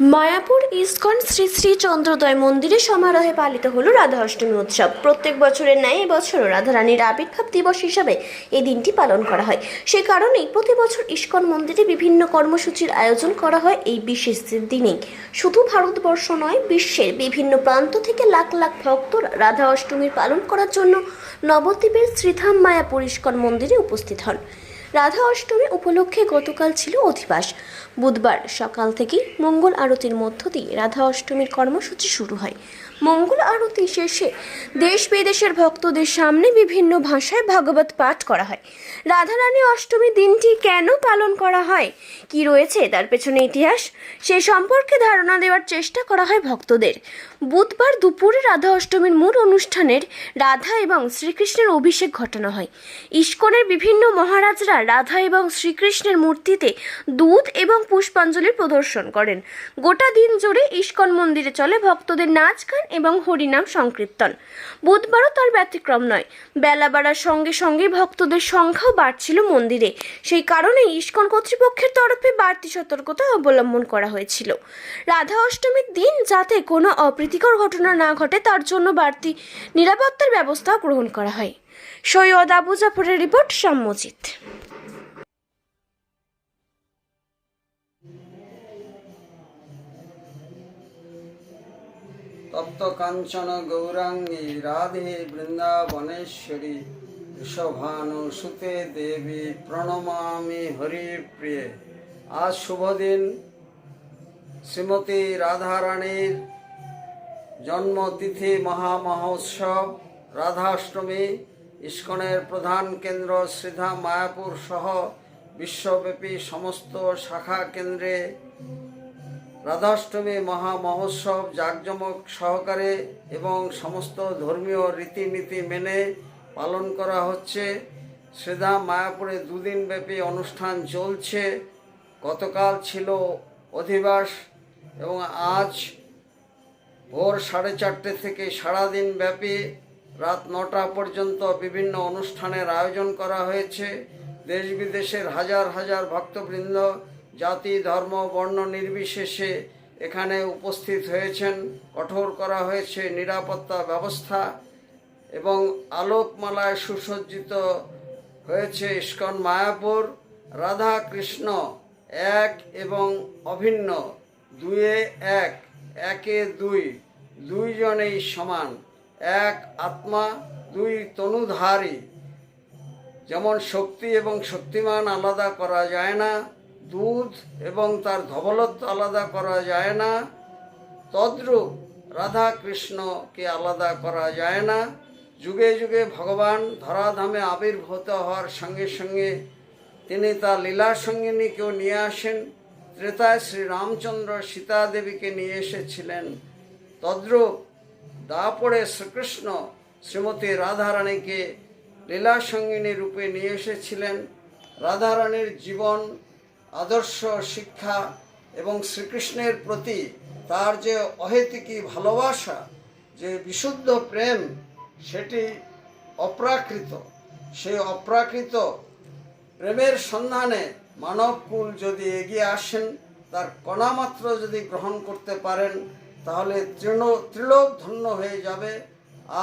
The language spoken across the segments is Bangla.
মায়াপুর ইস্কন শ্রী শ্রী চন্দ্রোদয় মন্দিরে সমারোহে পালিত হলো রাধা অষ্টমী উৎসব। প্রত্যেক বছরের ন্যায় এবছরও রাধারানীর আবির্ভাব দিবস হিসাবে এই দিনটি পালন করা হয়। সে কারণেই প্রতি বছর ইস্কন মন্দিরে বিভিন্ন কর্মসূচির আয়োজন করা হয় এই বিশেষ দিনেই শুধু ভারতবর্ষ নয়, বিশ্বের বিভিন্ন প্রান্ত থেকে লাখ লাখ ভক্ত রাধা অষ্টমীর পালন করার জন্য নবদ্বীপের শ্রীধাম মায়াপুর ইস্কন মন্দিরে উপস্থিত হন। রাধা অষ্টমী উপলক্ষে গতকাল ছিল অধিবাস। বুধবার সকাল থেকেই মঙ্গল আরতির মধ্য দিয়ে রাধা অষ্টমীর কর্মসূচি শুরু হয়। মঙ্গল আরতি শেষে দেশ বিদেশের ভক্তদের সামনে বিভিন্ন ভাষায় ভাগবত পাঠ করা হয়। রাধারানী অষ্টমী দিনটি কেন পালন করা হয়? কি রয়েছে তার পেছনে ইতিহাস? সে সম্পর্কে ধারণা দেওয়ার চেষ্টা করা হয় ভক্তদের। বুধবার দুপুরে রাধা অষ্টমীর মূল অনুষ্ঠানের রাধা এবং শ্রীকৃষ্ণের অভিষেক ঘটানো হয়। ইস্কনের বিভিন্ন মহারাজরা রাধা এবং শ্রীকৃষ্ণের মূর্তিতে দুধ এবং পুষ্পাঞ্জলি প্রদর্শন করেন। গোটা দিন জুড়ে ইস্কন মন্দিরে চলে ভক্তদের নাচ গান এবং হরিনাম সংকীর্তন। বুধবারও তার ব্যতিক্রম নয়। বেলা বাড়ার সঙ্গে সঙ্গে ভক্তদের সংখ্যাও বাড়ছিল মন্দিরে। সেই কারণে ইস্কন কর্তৃপক্ষের তরফে বাড়তি সতর্কতা অবলম্বন করা হয়েছিল। রাধা অষ্টমীর দিন যাতে কোনো অপ্রীতিকর ঘটনা না ঘটে, তার জন্য বাড়তি নিরাপত্তার ব্যবস্থা গ্রহণ করা হয়। সৈয়দ আবু জাফরের রিপোর্ট সম্মজিত তপ্ত কাঞ্চন গৌরাঙ্গী রাধে বৃন্দাবনেশ্বরী, ঋষভানু সুতে দেবী প্রণমামি হরিপ্রিয়ে। আজ শুভ দিন শ্রীমতী রাধারানীর জন্মতিথি মহামহোৎসব, রাধাষ্টমী, ইস্কনের প্রধান কেন্দ্র শ্রীধাম মায়াপুর সহ বিশ্বব্যাপী সমস্ত শাখা কেন্দ্রে রাধাষ্টমী মহা মহোৎসব জাঁকজমক সহকারে এবং সমস্ত ধর্মীয় রীতিনীতি মেনে পালন করা হচ্ছে। শ্রীধাম মায়াপুরে দুদিন ব্যাপী অনুষ্ঠান চলছে। গতকাল ছিল অধিবাস এবং আজ ভোর সাড়ে চারটে থেকে সারাদিন ব্যাপী রাত নটা পর্যন্ত বিভিন্ন অনুষ্ঠানের আয়োজন করা হয়েছে। দেশ বিদেশের হাজার হাজার ভক্তবৃন্দ জাতি, ধর্ম, বর্ণ নির্বিশেষে এখানে উপস্থিত হয়েছেন। কঠোর করা হয়েছে নিরাপত্তা ব্যবস্থা এবং আলোকমালায় সুসজ্জিত হয়েছে ইস্কন মায়াপুর রাধা কৃষ্ণ এক এবং অভিন্ন দুয়ে এক, একে দুই, দুইজনেই সমান, এক আত্মা, দুই তনুধারী। যেমন শক্তি এবং শক্তিমান আলাদা করা যায় না দুধ এবং তার ধবলত্ব আলাদা করা যায় না। তদ্রূপ রাধা কৃষ্ণকে আলাদা করা যায় না। যুগে যুগে ভগবান ধরাধামে আবির্ভূত হওয়ার সঙ্গে সঙ্গে তিনি তার লীলা সঙ্গিনীকেও নিয়ে আসেন। ত্রেতায় শ্রী রামচন্দ্র সীতা দেবীকে নিয়ে এসেছিলেন। তদ্রূপ দাপড়ে শ্রীকৃষ্ণ শ্রীমতী রাধারানীকে লীলা সঙ্গিনী রূপে নিয়ে এসেছিলেন। রাধারানীর জীবন আদর্শ শিক্ষা এবং শ্রীকৃষ্ণের প্রতি তার যে অহেতুকী ভালোবাসা, যে বিশুদ্ধ প্রেম, সেটি অপ্রাকৃত। সেই অপ্রাকৃত প্রেমের সন্ধানে মানবকুল যদি এগিয়ে আসেন, তার কণামাত্র যদি গ্রহণ করতে পারেন, তাহলে তৃণ ত্রিলোক ধন্য হয়ে যাবে।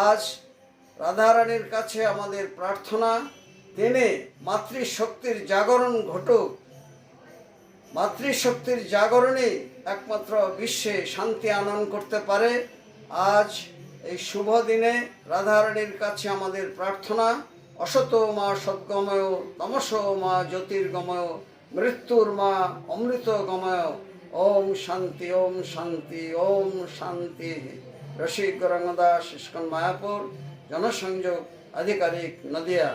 আজ রাধারানীর কাছে আমাদের প্রার্থনা, তিনি মাতৃশক্তির জাগরণ ঘটুক। মাতৃশক্তির জাগরণে একমাত্র বিশ্বে শান্তি আনয়ন করতে পারে। আজ এই শুভ দিনে রাধারানীর কাছে আমাদের প্রার্থনা, অসত মা সদ্গময়, তমস মা জ্যোতির্গময়, মৃত্যুর মা অমৃত গময়। ওম শান্তি ওম শান্তি ওম শান্তি। রসিক গৌরাঙ্গদাস ইস্কন মায়াপুর, জনসংযোগ আধিকারিক নদিয়া।